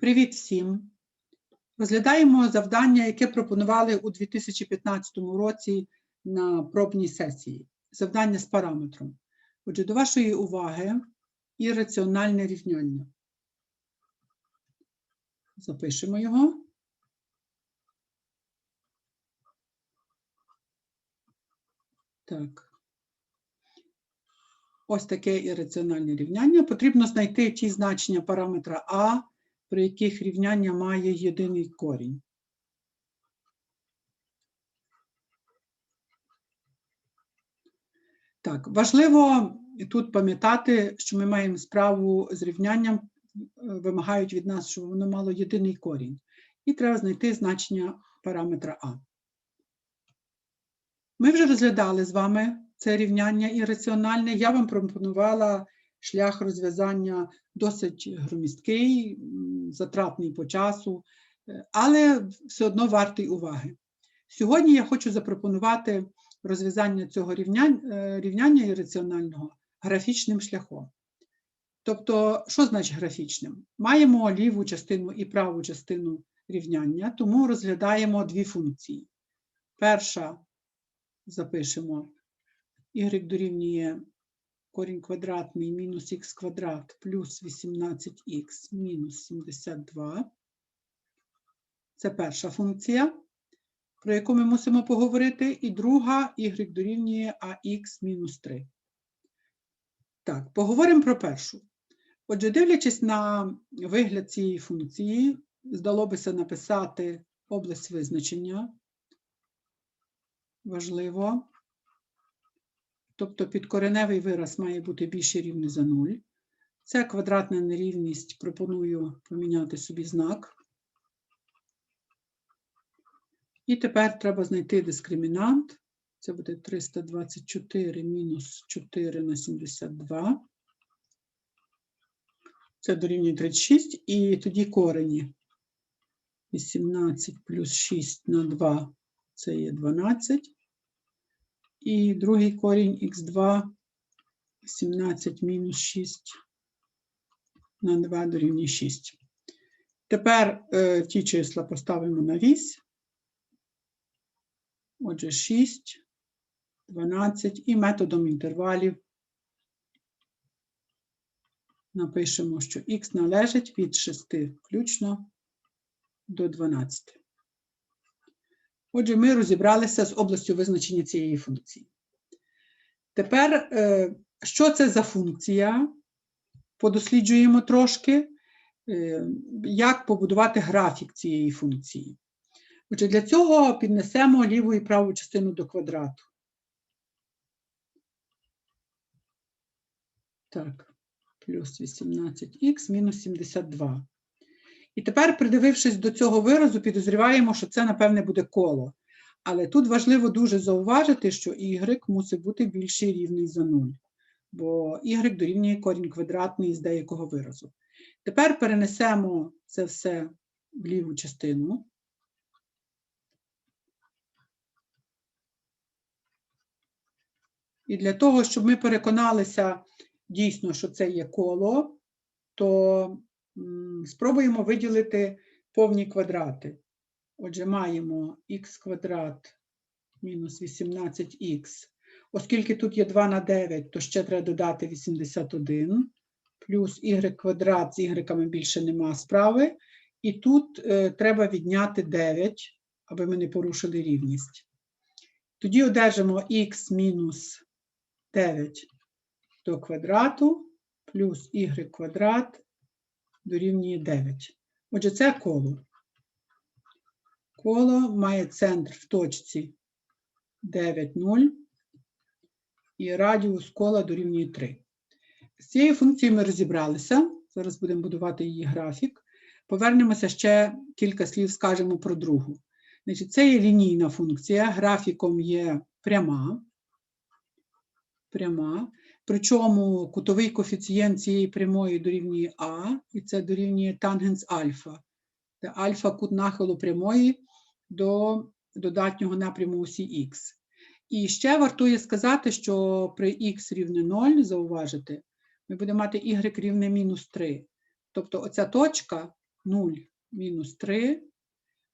Привіт всім! Розглядаємо завдання, яке пропонували у 2015 році на пробній сесії. Завдання з параметром. Отже, до вашої уваги ірраціональне рівняння. Запишемо його. Так. Ось таке ірраціональне рівняння. Потрібно знайти ті значення параметра А, при яких рівняння має єдиний корінь. Так, важливо тут пам'ятати, що ми маємо справу з рівнянням, е, вимагають від нас, щоб воно мало єдиний корінь. І треба знайти значення параметра А. Ми вже розглядали з вами це рівняння ірраціональне. Я вам пропонувала шлях розв'язання досить громісткий, затратний по часу, е, але все одно вартий уваги. Сьогодні я хочу запропонувати розв'язання цього рівняння, е, рівняння ірраціонального графічним шляхом. Тобто, що значить графічним? Маємо ліву частину і праву частину рівняння, тому розглядаємо дві функції. Перша запишемо y дорівнює корінь квадратний мінус х квадрат плюс 18х мінус 72. Це перша функція, про яку ми мусимо поговорити. І друга y дорівнює ax мінус 3. Так, поговоримо про першу. Отже, дивлячись на вигляд цієї функції, здалося написати область визначення. Важливо. Тобто підкореневий вираз має бути більше рівний за 0. Це квадратна нерівність, пропоную поміняти собі знак. І тепер треба знайти дискримінант. Це буде 324 мінус 4 на 72. Це дорівнює 36. І тоді корені. 18 плюс 6 на 2 це є 12. І другий корінь х2 17 мінус 6 на 2 дорівнює 6. Тепер е, ті числа поставимо на вісь. Отже, 6, 12 і методом інтервалів напишемо, що х належить від 6 включно до 12. Отже, ми розібралися з областю визначення цієї функції. Тепер, е, що це за функція? Подосліджуємо трошки, е, як побудувати графік цієї функції. Отже, для цього піднесемо ліву і праву частину до квадрату. Так, плюс 18х мінус 72. І тепер, придивившись до цього виразу, підозріваємо, що це, напевне, буде коло. Але тут важливо дуже зауважити, що y мусить бути більший рівний за 0, бо y дорівнює корінь квадратний з деякого виразу. Тепер перенесемо це все в ліву частину. І для того, щоб ми переконалися дійсно, що це є коло, то спробуємо виділити повні квадрати. Отже, маємо х квадрат мінус 18х. Оскільки тут є 2 на 9, то ще треба додати 81, плюс y квадрат з y більше нема справи. І тут е, треба відняти 9, аби ми не порушили рівність. Тоді одержимо х мінус 9 до квадрату плюс y квадрат дорівнює 9. Отже, це коло. Коло має центр в точці 9, 0 і радіус кола дорівнює 3. З цією функцією ми розібралися. Зараз будемо будувати її графік. Повернемося ще кілька слів скажемо про другу. Значить, Це є лінійна функція, графіком є пряма. Пряма. Причому кутовий коефіцієнт цієї прямої дорівнює А, і це дорівнює тангенс альфа, де альфа кут нахилу прямої до додатнього напряму осі Х. І ще вартує сказати, що при х рівне 0, зауважити, ми будемо мати y рівне мінус 3. Тобто оця точка 0 мінус 3,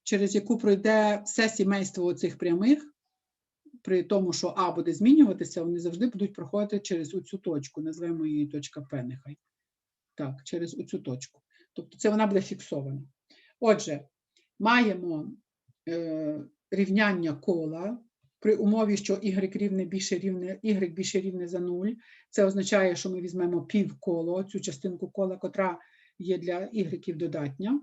через яку пройде все сімейство оцих прямих, при тому, що А буде змінюватися, вони завжди будуть проходити через оцю точку, назвемо її точка П нехай. Так, через оцю точку. Тобто це вона буде фіксована. Отже, маємо е, рівняння кола при умові, що y рівне більше рівне, y більше рівне за 0. Це означає, що ми візьмемо півколо, цю частинку кола, котра є для y додатня.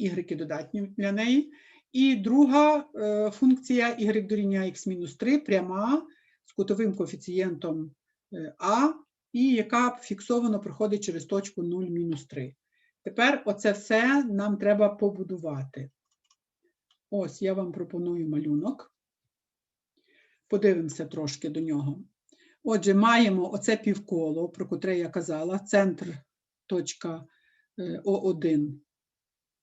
Y додатні для неї. І друга е, функція y дорівнює x-3 пряма з кутовим коефіцієнтом е, А, і яка фіксовано проходить через точку 0-3. Тепер оце все нам треба побудувати. Ось я вам пропоную малюнок. Подивимося трошки до нього. Отже, маємо оце півколо, про котре я казала, центр точка е, О1.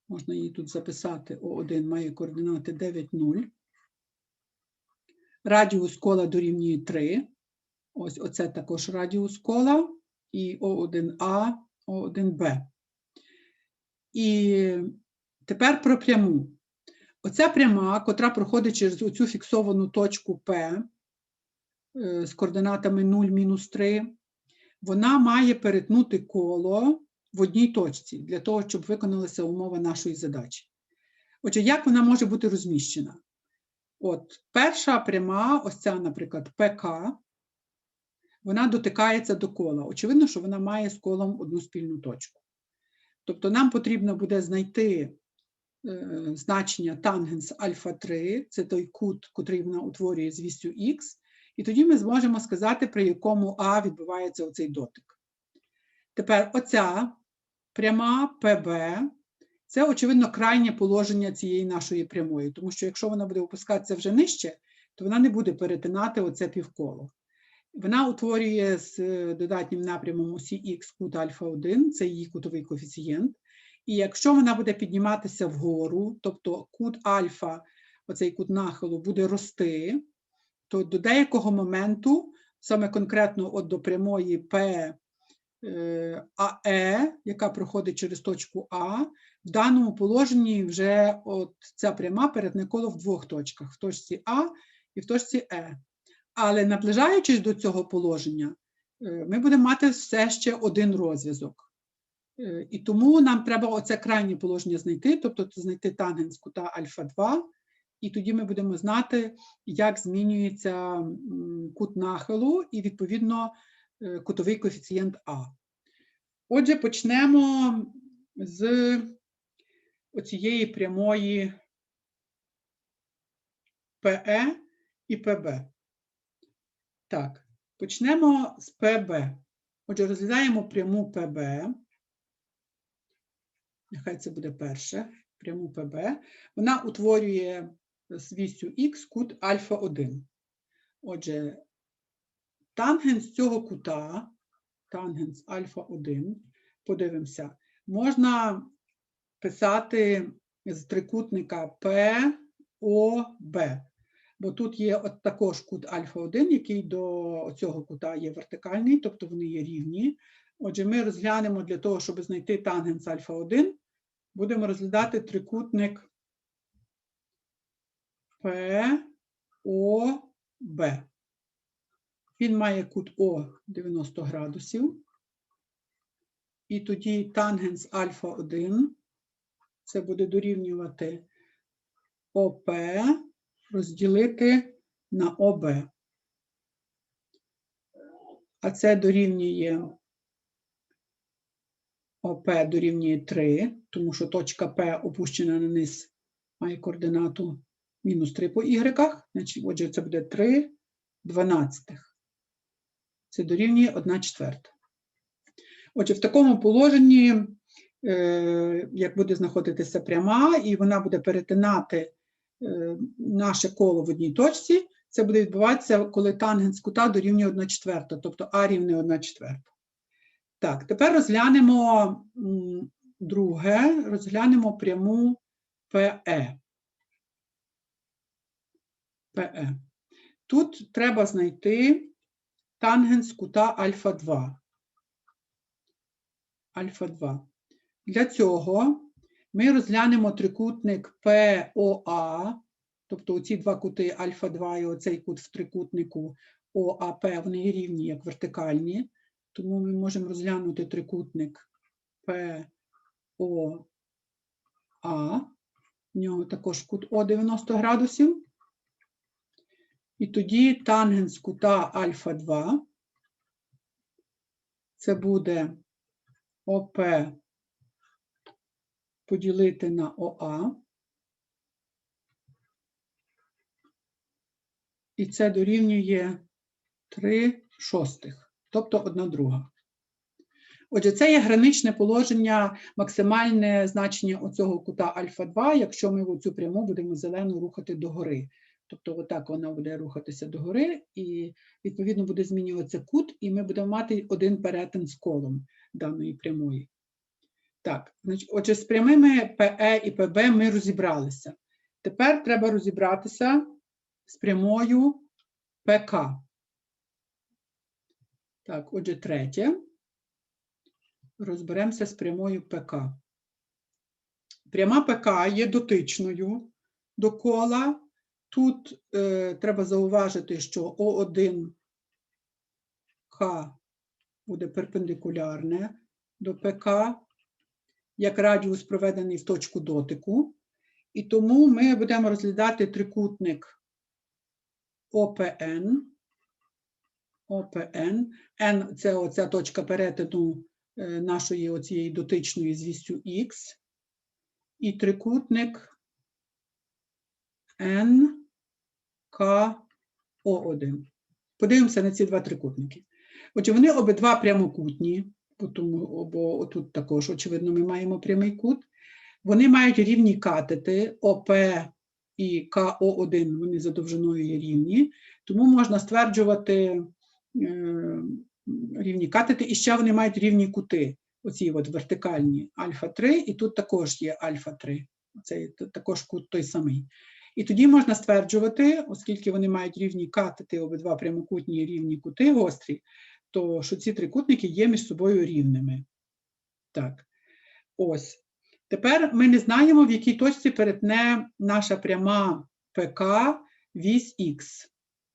Можна її тут записати. О1 має координати 9, 0. Радіус кола дорівнює 3. Ось оце також радіус кола. І О1А, О1Б. І тепер про пряму. Оця пряма, котра проходить через оцю фіксовану точку П е, з координатами 0, мінус 3, вона має перетнути коло в одній точці для того, щоб виконалася умова нашої задачі. Отже, як вона може бути розміщена? От перша пряма, ось ця, наприклад, ПК, вона дотикається до кола. Очевидно, що вона має з колом одну спільну точку. Тобто нам потрібно буде знайти е, значення тангенс альфа 3, це той кут, котрий вона утворює з вістю х, і тоді ми зможемо сказати, при якому А відбувається оцей дотик. Тепер оця пряма ПБ, це, очевидно, крайнє положення цієї нашої прямої, тому що якщо вона буде опускатися вже нижче, то вона не буде перетинати оце півколо. Вона утворює з е, додатнім напрямом осі х кут альфа 1, це її кутовий коефіцієнт. І якщо вона буде підніматися вгору, тобто кут альфа, оцей кут нахилу, буде рости, то до деякого моменту, саме конкретно от до прямої П АЕ, яка проходить через точку А, в даному положенні вже от ця пряма перетне в двох точках: в точці А і в точці Е. Але наближаючись до цього положення, е, ми будемо мати все ще один розв'язок. Е, І тому нам треба оце крайнє положення знайти, тобто знайти тангенс кута альфа 2, і тоді ми будемо знати, як змінюється кут нахилу і, відповідно, е, кутовий коефіцієнт А. Отже, почнемо з оцієї прямої ПЕ і ПБ. Так, почнемо з ПБ. Отже, розглядаємо пряму ПБ. Нехай це буде перше, пряму ПБ. Вона утворює з вісю Х кут альфа 1. Отже, тангенс цього кута, тангенс альфа 1, подивимося, можна писати з трикутника ПОБ. Бо тут є от також кут альфа-1, який до цього кута є вертикальний, тобто вони є рівні. Отже, ми розглянемо для того, щоб знайти тангенс альфа-1, будемо розглядати трикутник ПОБ. Він має кут О 90 градусів. І тоді тангенс альфа-1, це буде дорівнювати ОП розділити на ОБ. А це дорівнює ОП дорівнює 3, тому що точка П опущена на низ має координату мінус 3 по Y. Значить, отже, це буде 3 дванадцятих. Це дорівнює 1 четверта. Отже, в такому положенні, е, як буде знаходитися пряма, і вона буде перетинати е, наше коло в одній точці, це буде відбуватися, коли тангенс кута дорівнює 1 четверта, тобто А рівне 1 четверта. Так, тепер розглянемо друге, розглянемо пряму ПЕ. ПЕ. Тут треба знайти тангенс кута альфа 2. Альфа 2. Для цього Ми розглянемо трикутник ПОА, тобто оці два кути альфа-2 і оцей кут в трикутнику ОАП, вони рівні як вертикальні, тому ми можемо розглянути трикутник ПОА. В нього також кут О 90 градусів. І тоді тангенс кута альфа-2 це буде ОП поділити на ОА. І це дорівнює 3 шостих, тобто 1 друга. Отже, це є граничне положення, максимальне значення оцього кута альфа-2, якщо ми в цю пряму будемо зелену рухати догори. Тобто, отак вона буде рухатися догори, і відповідно буде змінюватися кут, і ми будемо мати один перетин з колом даної прямої. Так, значить, отже, з прямими ПЕ і ПБ ми розібралися. Тепер треба розібратися з прямою ПК. Так, отже, третє. Розберемося з прямою ПК. Пряма ПК є дотичною до кола. Тут е, треба зауважити, що О1К буде перпендикулярне до ПК, як радіус проведений в точку дотику. І тому ми будемо розглядати трикутник ОПН. ОПН. N – це оця точка перетину е, нашої оцієї дотичної з вістю Х. І трикутник НКО1. Подивимося на ці два трикутники. Отже, вони обидва прямокутні, бо тут також, очевидно, ми маємо прямий кут. Вони мають рівні катети ОП і КО1, вони за довжиною є рівні, тому можна стверджувати е, рівні катети, і ще вони мають рівні кути, оці от вертикальні альфа-3, і тут також є альфа-3, це також кут той самий. І тоді можна стверджувати, оскільки вони мають рівні катети, обидва прямокутні рівні кути гострі, то що ці трикутники є між собою рівними. Так, ось. Тепер ми не знаємо, в якій точці перетне наша пряма ПК вісь Х.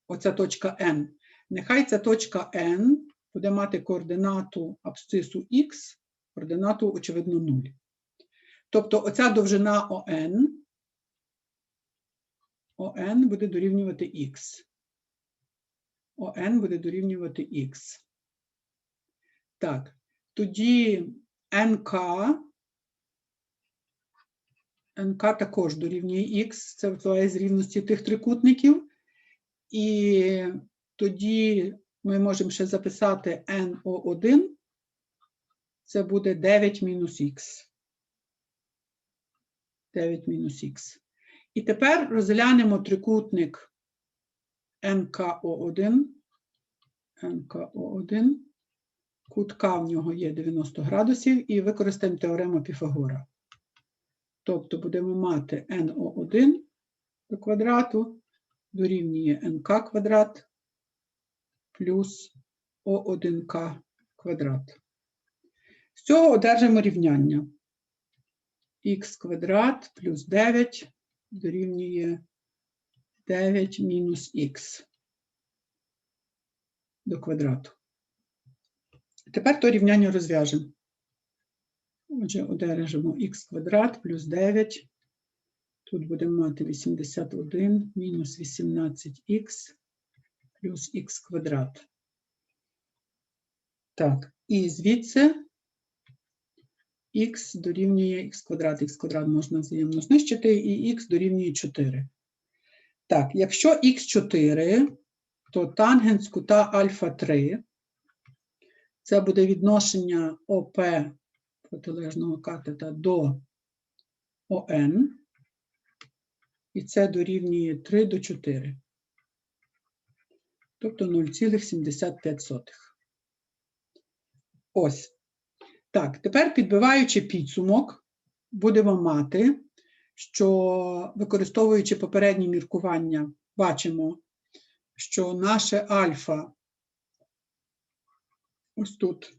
Оця точка N. Нехай ця точка N буде мати координату абсцису Х, координату, очевидно, 0. Тобто оця довжина ОН ОН буде дорівнювати х. ОН буде дорівнювати х. Так, тоді НК. НК також дорівнює х, це випливає з рівності тих трикутників. І тоді ми можемо ще записати НО1. Це буде 9 мінус х. 9 мінус х. І тепер розглянемо трикутник НКО1. НКО1. Кут К в нього є 90 градусів і використаємо теорему Піфагора. Тобто будемо мати НО1 до квадрату дорівнює НК квадрат плюс О1К квадрат. З цього одержимо рівняння. Х квадрат плюс 9 дорівнює 9 мінус х до квадрату. Тепер то рівняння розв'яжемо. Отже, одержимо х квадрат плюс 9. Тут будемо мати 81 мінус 18х плюс х квадрат. Так, і звідси х дорівнює х квадрат, х квадрат можна взаємно знищити, і х дорівнює 4. Так, якщо х4, то тангенс кута альфа 3, це буде відношення ОП протилежного катета до ОН, і це дорівнює 3 до 4. Тобто 0,75. Ось. Так, тепер підбиваючи підсумок, будемо мати, що використовуючи попередні міркування, бачимо, що наше альфа, ось тут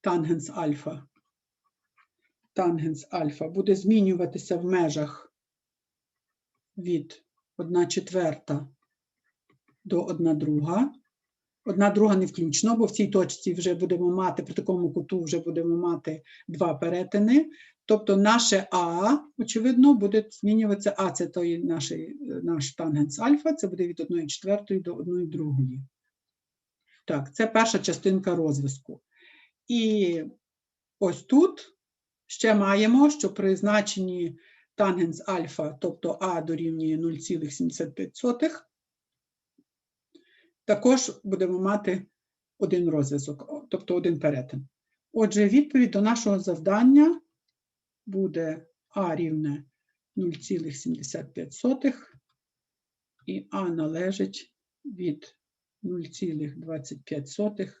тангенс альфа, тангенс альфа буде змінюватися в межах від 1 четверта до 1 друга. Одна друга не включно, бо в цій точці вже будемо мати, при такому куту вже будемо мати два перетини. Тобто наше А, очевидно, буде змінюватися А, це той наш, наш тангенс альфа, це буде від 1 четвертої до 1 другої. Так, це перша частинка розв'язку. І ось тут ще маємо, що при значенні тангенс альфа, тобто А дорівнює 0,75, також будемо мати один розв'язок, тобто один перетин. Отже, відповідь до нашого завдання буде А рівне 0,75 і А належить від 0,25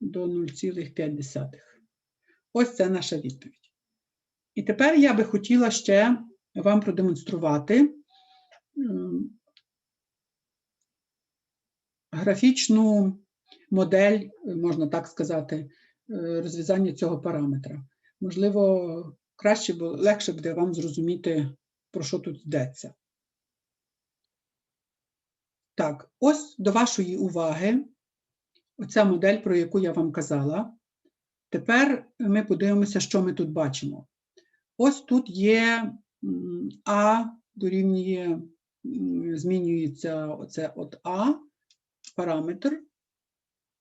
до 0,5. Ось це наша відповідь. І тепер я би хотіла ще вам продемонструвати графічну модель, можна так сказати, е, розв'язання цього параметра. Можливо, краще, бо легше буде вам зрозуміти, про що тут йдеться. Так, ось до вашої уваги оця модель, про яку я вам казала. Тепер ми подивимося, що ми тут бачимо. Ось тут є А дорівнює, змінюється оце от А, параметр.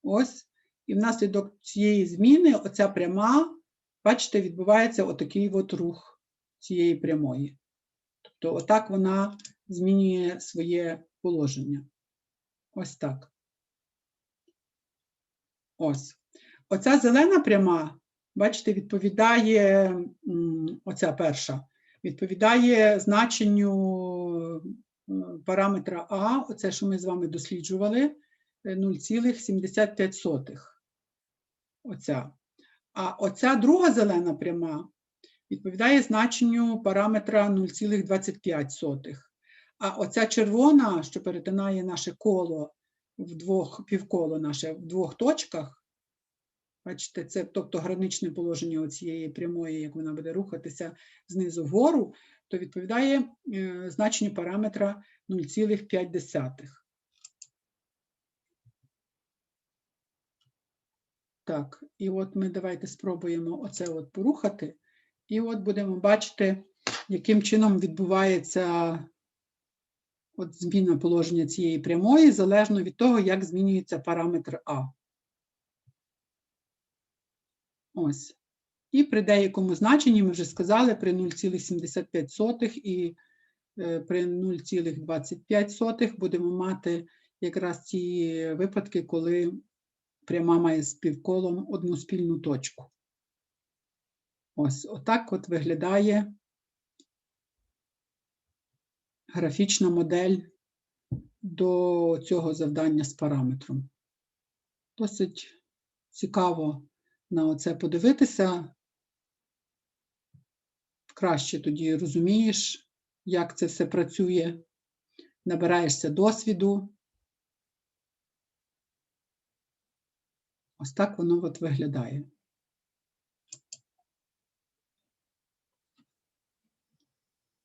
Ось. І внаслідок цієї зміни оця пряма, бачите, відбувається отакий от рух цієї прямої. Тобто, отак вона змінює своє положення. Ось так. Ось. Оця зелена пряма, бачите, відповідає, оця перша, відповідає значенню е, параметра А, оце, що ми з вами досліджували, 0,75. Оця. А оця друга зелена пряма відповідає значенню параметра 0,25. А оця червона, що перетинає наше коло в двох півколо наше в двох точках, бачите, це тобто граничне положення цієї прямої, як вона буде рухатися знизу вгору, то відповідає е, значенню параметра 0,5. Так, і от ми давайте спробуємо оце от порухати, і от будемо бачити, яким чином відбувається от зміна положення цієї прямої, залежно від того, як змінюється параметр А. Ось. І при деякому значенні, ми вже сказали, при 0,75 і е, при 0,25 будемо мати якраз ті випадки, коли пряма має з півколом одну спільну точку. Ось, отак от виглядає графічна модель до цього завдання з параметром. Досить цікаво на оце подивитися. Краще тоді розумієш, як це все працює, набираєшся досвіду. Ось так воно от виглядає.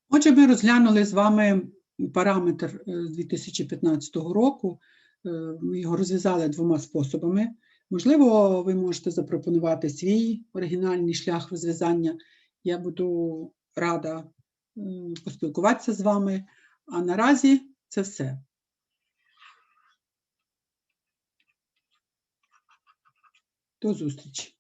Отже, ми розглянули з вами параметр е, 2015 року. Е, Ми його розв'язали двома способами. Можливо, ви можете запропонувати свій оригінальний шлях розв'язання. Я буду рада поспілкуватися з вами. А наразі це все. дөөс үсэлж